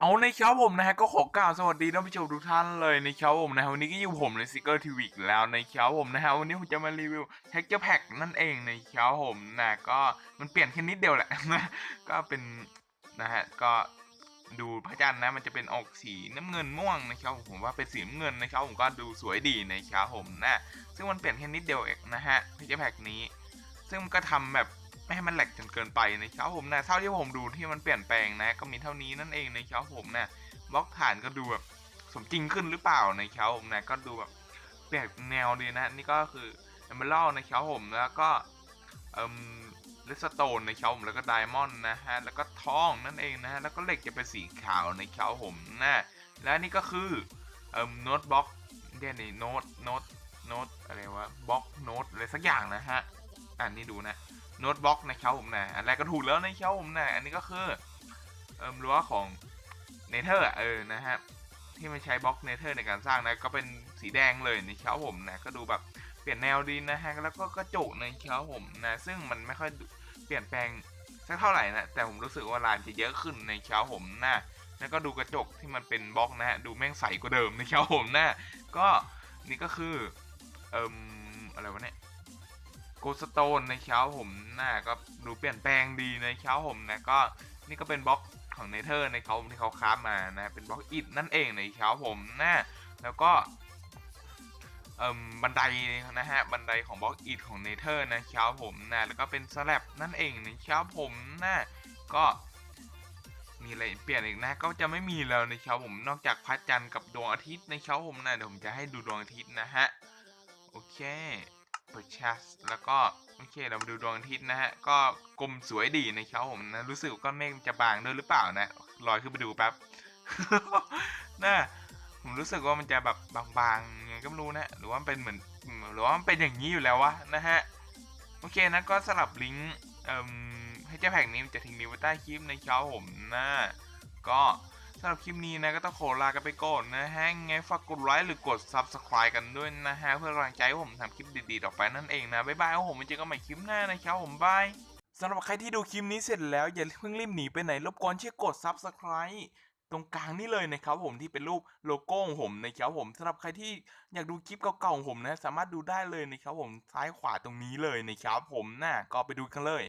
เอาในเช้าผมนะฮะก็ขอกล่าวสวัสดีท่านผู้ชมทุกท่านเลยในเช้าผมนะฮะวันนี้ก็อยู่ผมในซิกเกอร์ทีวีกแล้วในเช้าผมนะฮะวันนี้ผมจะมารีวิวแท็กเจอร์แพ็กนั่นเองในเช้าผมนะก็มันเปลี่ยนแค่นิดเดียวแหละนะก็เป็นนะฮะก็ดูพระจันทร์นะมันจะเป็นออกสีน้ำเงินม่วงในเช้าผมว่าเป็นสีน้ำเงินในเช้าผมก็ดูสวยดีในเช้าผมนะซึ่งมันเปลี่ยนแค่นิดเดียวเองนะฮะแท็กเจอร์แพ็กนี้ ซึ่งมันก็ทำแบบ ไม่ให้มันแหลกจนเกินไปในเช้าผมนะเท่าที่ผมดูที่มันเปลี่ยนแปลงนะ ก็มีเท่านี้นั่นเองในเช้าผมนะบล็อกฐานก็ดูแบบสมจริงขึ้นหรือเปล่าในเช้าผมนะก็ดูแบบแปลกแนวดีนะนี่ก็คือเอเมอรัลในเช้าผมแล้วก็เอ่มเลสโตนในเช้าผมแล้วก็ไดมอนด์นะฮะแล้วก็ทองนั่นเองนะฮะแล้วก็เหล็กจะเป็นสีขาวในเช้าผมนะและนี่ก็คือเอ่มโน้ตบล็อกเดี๋ยวนี่โน้ตโน้ตโน้ตอะไรวะบล็อกโน้ตอะไรสักอย่างนะฮะอ่านนี่ดูนะ โน้ตบล็อกนะครับผมนะอันแรกก็ถูกแล้วนะครับผมนะอันนี้ก็คือเอิมรั้วของเนเธอร์เออนะฮะที่มันใช้บล็อกเนเธอร์ในการสร้างนะก็เป็นสีแดงเลยนะครับผมนะก็ดูแบบเปลี่ยนแนวดีนะฮะแล้วก็กระจกนะครับผมนะซึ่งมันไม่ค่อยเปลี่ยนแปลงสักเท่าไหร่นะแต่ผมรู้สึกว่าลายจะเยอะขึ้นในเช้าผมนะแล้วก็ดูกระจกที่มันเป็นบล็อกนะฮะดูแม่งใสกว่าเดิมในเช้าผมนะก็นี่ก็คือเอิมอะไรวะเนี่ย โกสโตนในเช้าผมนะก็ดูเปลี่ยนแปลงดีในเช้าผมนะก็นี่ก็เป็นบล็อกของเนเธอร์ในเขาที่เขาครามานะเป็นบล็อกอิฐนั่นเองในเช้าผมนะแล้วก็เอ่มบันไดนะฮะบันไดของบล็อกอิฐของเนเธอร์นะเช้าผมนะแล้วก็เป็นสแลบนั่นเองในเช้าผมนะก็มีอะไรเปลี่ยนอีกนะก็จะไม่มีแล้วในเช้าผมนอกจากพระจันทร์กับดวงอาทิตย์ในเช้าผมนะเดี๋ยวผมจะให้ดูดวงอาทิตย์นะฮะโอเค เปิดแชสแล้วก็โอเคเรามาดูดวงอาทิตย์นะฮะ ก็กลมสวยดีในเช้าผมนะ รู้สึกว่าก้อนเมฆจะบางด้วยหรือเปล่านะลอยขึ้นไปดูแป๊บน่าผมรู้สึกว่ามันจะแบบบางๆยังไงก็ไม่รู้นะ หรือว่าเป็นเหมือนหรือว่ามันเป็นอย่างนี้อยู่แล้ววะนะฮะ โอเคนะก็สลับลิงก์ให้เจ้าแผงนี้มันจะทิ้งลิงก์ไว้ใต้คลิปในเช้าผมนะก็ำหรับคลิปนี้นะก็ต้องขอลากันไปก่อนนะฮะไงฝากกดไลค์หรือกด Subscribe กันด้วยนะฮะเพื่อกำลังใจให้ผมทำคลิปดีๆต่อไปนั่นเองนะบ๊ายบายครับผมไว้เจอกันใหม่คลิปหน้านะครับผมบายสำหรับใครที่ดูคลิปนี้เสร็จแล้วอย่าเพิ่งรีบหนีไปไหนรบกวนช่วยกด Subscribe ตรงกลางนี่เลยนะครับผมที่เป็นรูปโลโก้ของผมนะครับผมสำหรับใครที่อยากดูคลิปเก่าๆของผมนะ สามารถดูได้เลยนะครับผมซ้ายขวาตรงนี้เลยนะครับผมน่ะก็ไปดูกันเลย